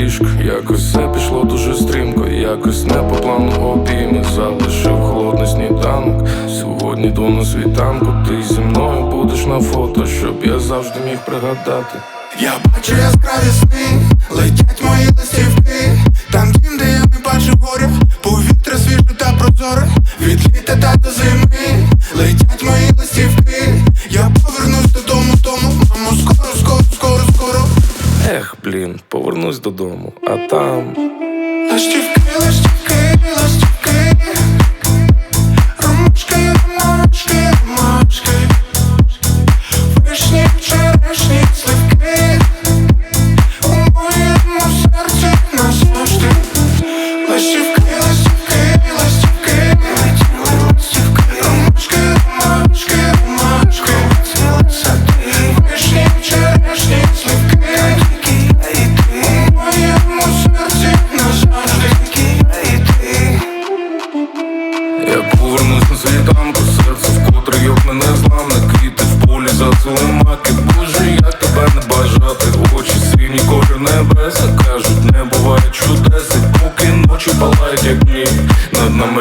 ліжк, якось все пішло дуже стрімко, якось не по плану обійми залишив холодний сніданок. Сьогодні до на світанку, ти зі мною будеш на фото, щоб я завжди міг пригадати. Я бачу яскраві сни, летять мої листівки, там дім, де я не бачу горя, повітря свіже та прозоре, від літа та до зими, летять мої. Блін, повернусь додому, а там. Ластівки, ластівки, ластівки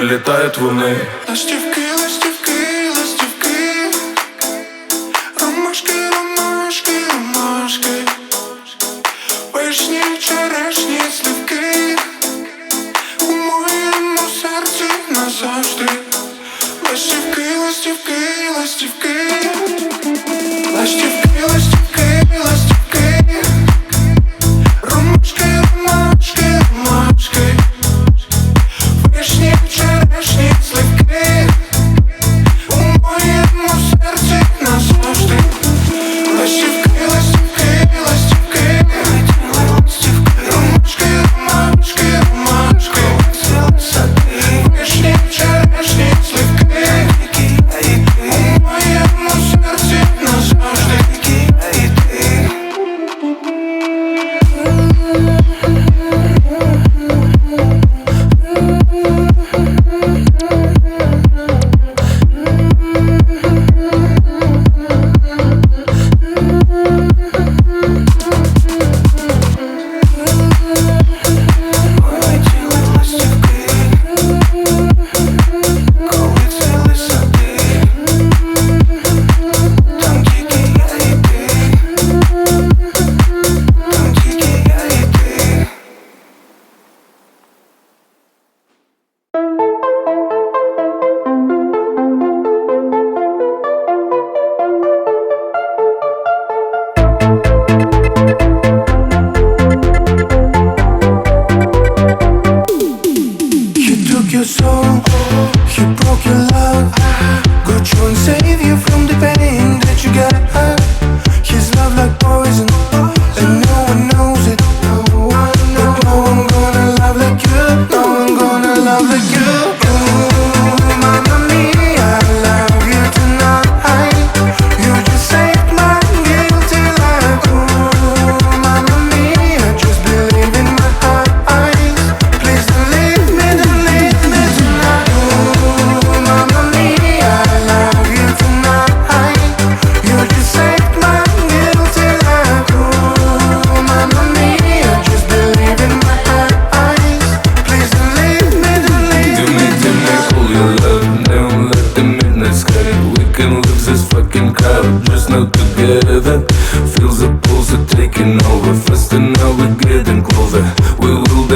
літають вони.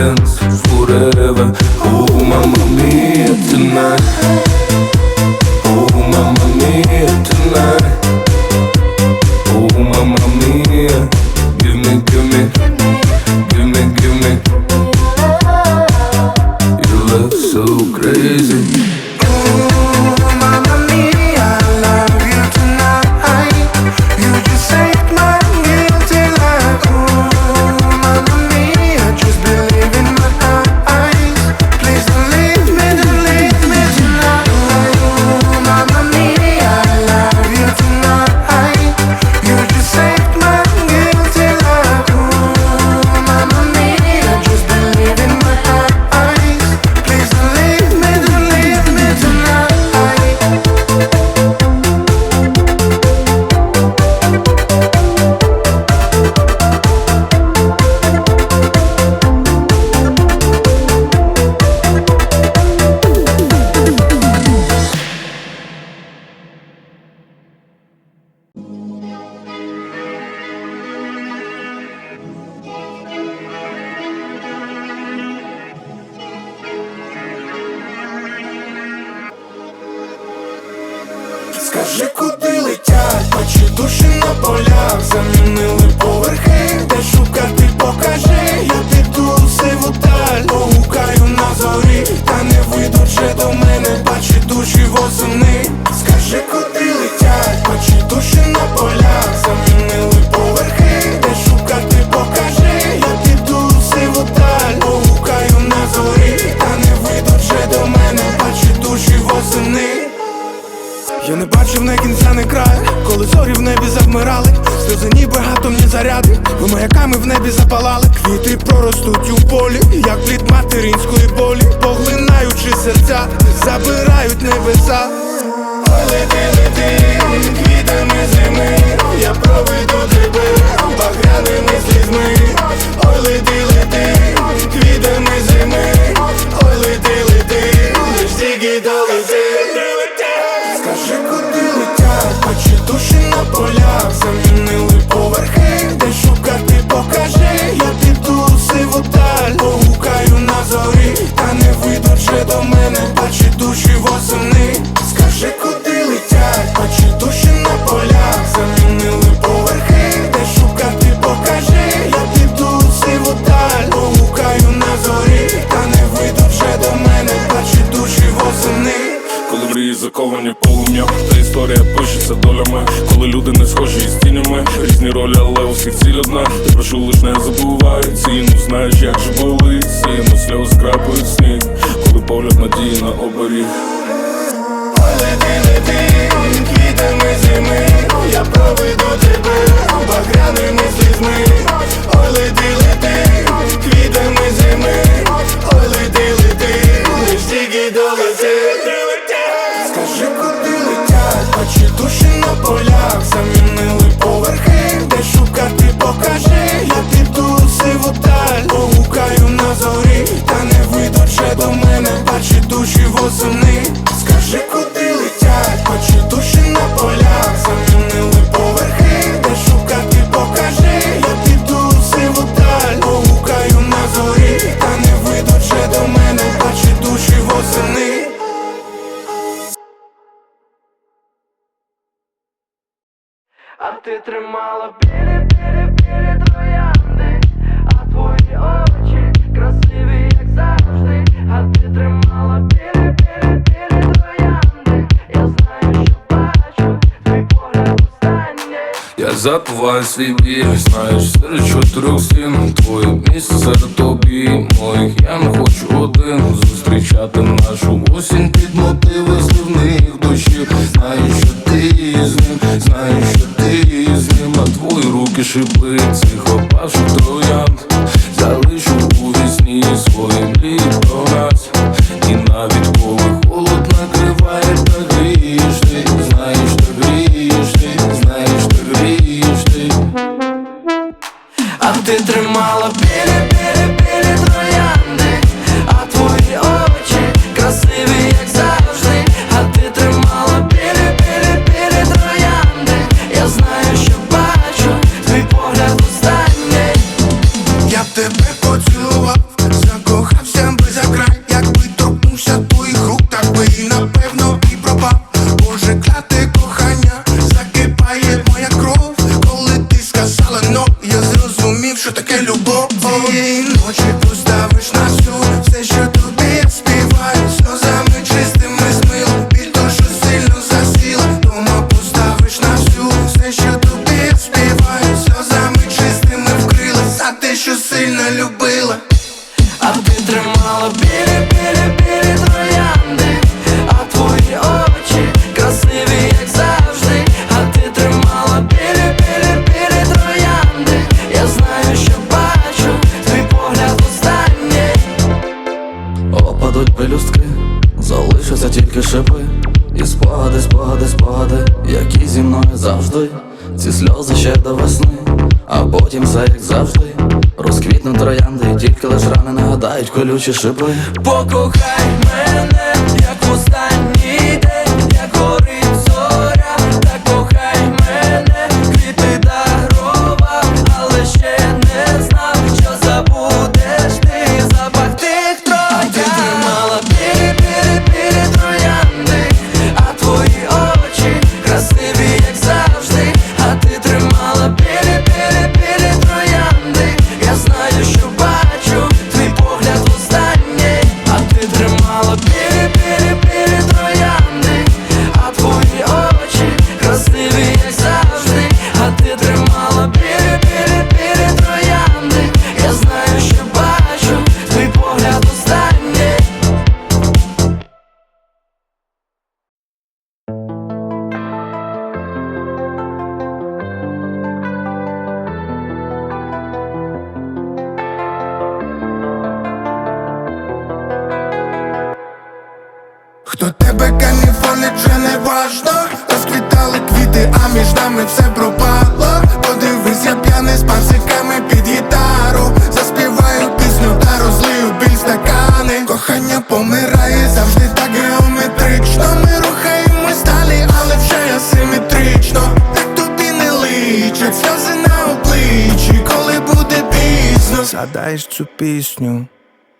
friends forever. Oh, mamma mia, tonight. Oh, mamma mia, tonight. Летять, очі душі на полях, замінили поверхи, де шукати покажи, я піду в сиву даль, погукаю на зорі, та не вийдуть вже до мене, бачить душі восени. Коли зорі в небі завмирали, сльози ніби атомні заряди, ви маяками в небі запалали, квіти проростуть у полі, як плід материнської болі, поглинаючи серця, забирають небеса. Ой, лети, лети, квітами зими, я проведу тебе багряними слізьми. Ой, лети, лети, полях, замінили поверхи, де шукати покажи, я піду сиву даль, погукаю на зорі, та не вийдуть ще до мене, бачить душі восени. Історія пишеться долями, коли люди не схожі із тінями, різні ролі, але у всіх ціль одна. Ти прошу лиш не забувай ціну, знаєш, як же болить сіно, сльози крапають сніг, коли погляд надії на оберіг. Лети, лети, квітами зими, я проведу тебе багряними слізьми. Ой, лети, лети, квітами зими, ой, лети, лети, лиш тільки долети. Полях, замінили поверхи, де шукати покажи, я піду у сиву даль, погукаю на зорі, та не вийду вже до мене, бачить душі восени. Я забуваю свій біль, знаєш, серед чотирьох стін Твоє місце серед тобі моїх Я не хочу один. Зустрічати нашу осінь під нагадають колючі шипи. Покохай мене, роками все пропало. Подивись, я п'яний з пасиками під гітару. Заспіваю пісню та розлию біль стакани. Кохання помирає завжди так геометрично. Ми рухаємось далі, але вже асиметрично. Так тобі не личить, сльози на обличчі, коли буде пізно. Згадаєш цю пісню?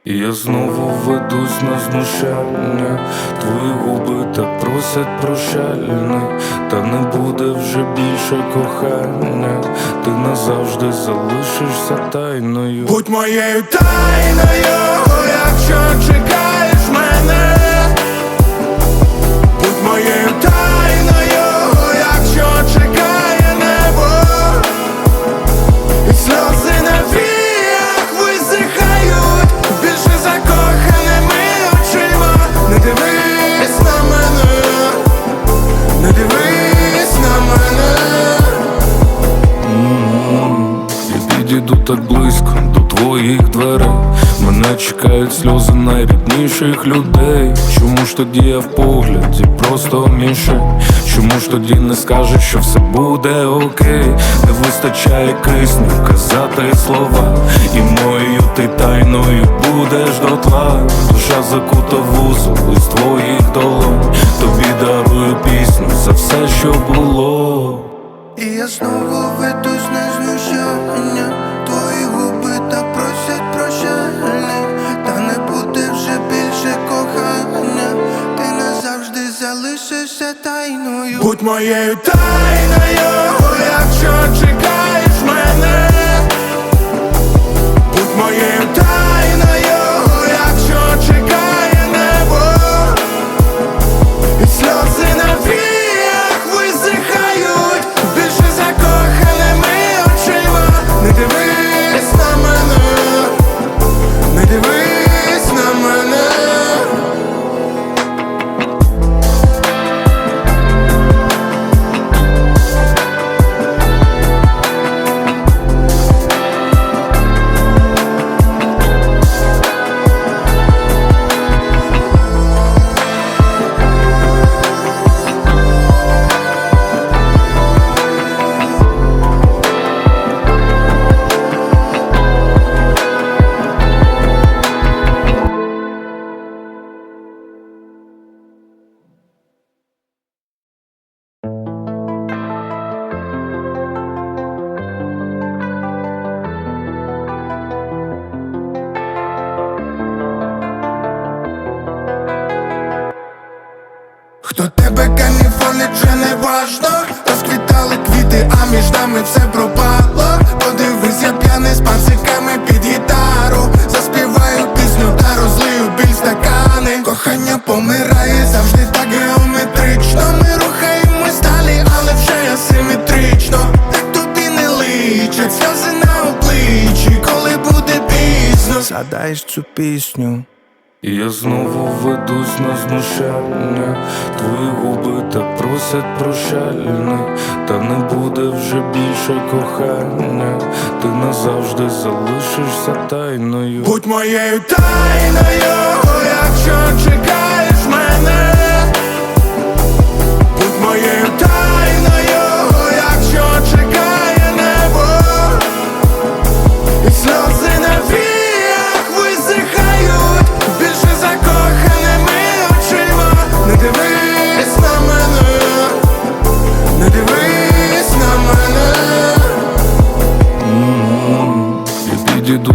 І я знову ведусь на знущання. Твої губи тепер просять прощальне Та не буде вже більше кохання Ти назавжди залишишся тайною Будь моєю тайною, якщо чекаєш мене. Так близько до твоїх дверей. Мене чекають сльози найрідніших людей. Чому ж тоді я в погляді просто мішень? Чому ж тоді не скажеш, що все буде окей? Не вистачає кисню казати слова. І моєю ти тайною будеш дотла. Душа закута вузол із твоїх долонь. Тобі дарую пісню за все, що було. І я знову ведусь на тайною. Будь моєю тайною, якщо чекаєш пізно цю пісню. І я знову ведусь на знущання Твої губи так просять прощальне. Та не буде вже більше кохання. Ти назавжди залишишся тайною. Будь моєю тайною, якщо чекаєш мене. Будь моєю тайною, якщо чекає небо. І сльози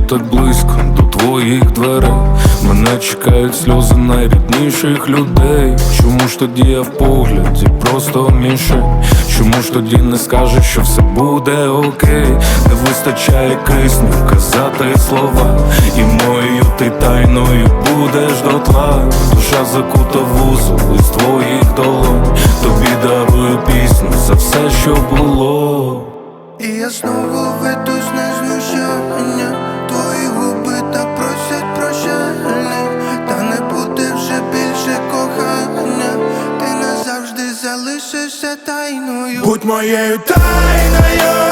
так близько до твоїх дверей. Мене чекають сльози найрідніших людей. Чому ж тоді я в погляді просто мішень Чому ж тоді не скажеш, що все буде окей? Не вистачає кисню казати слова. І моєю ти тайною будеш дотла. Душа закута вузол із твоїх долонь. Тобі дарую пісню за все, що було. І я знову ведусь на тайною Будь моєю тайною,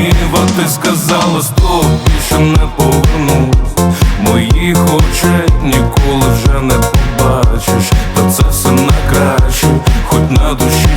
Києва ти сказала стоп, більше не повернусь Моїх очей ніколи вже не побачиш, та це все на краще, хоч на душі.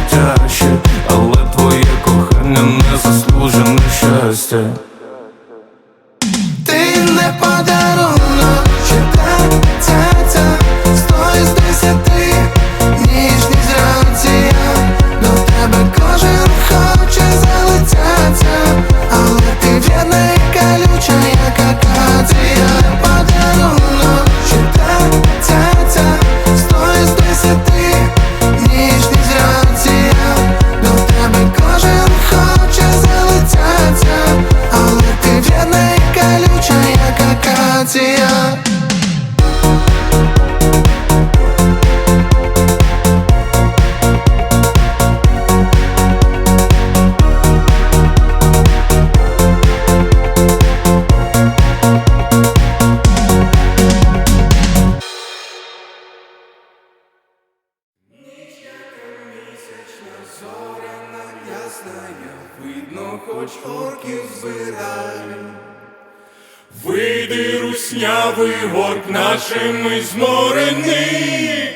нашими зморені,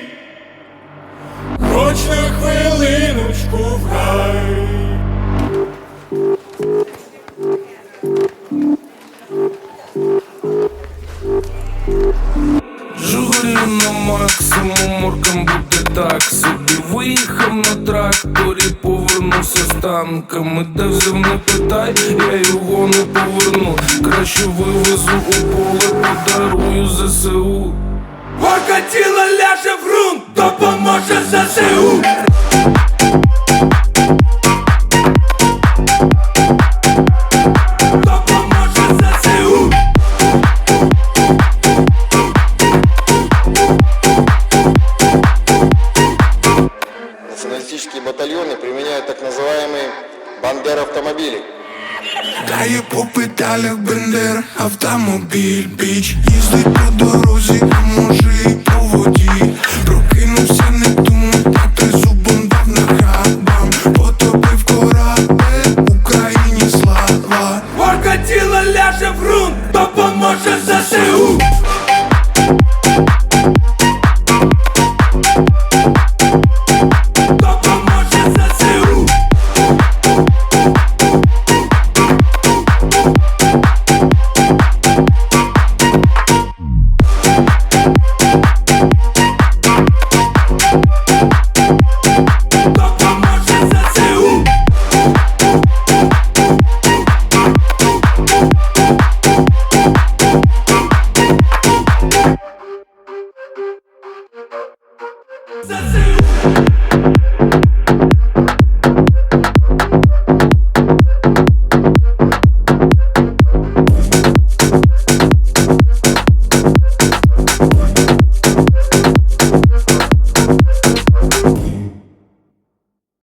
хоч на хвилиночку в рай. Жугулі на максимум, моркам буде таксу. танками, де взяв не питай, я його не поверну. Краще вивезу у поле, подарую ЗСУ. Покатіло ляже в грунт, допоможе ЗСУ. Бендер да Дає по педалях Бендер автомобиль бич если по дорозі, а може і.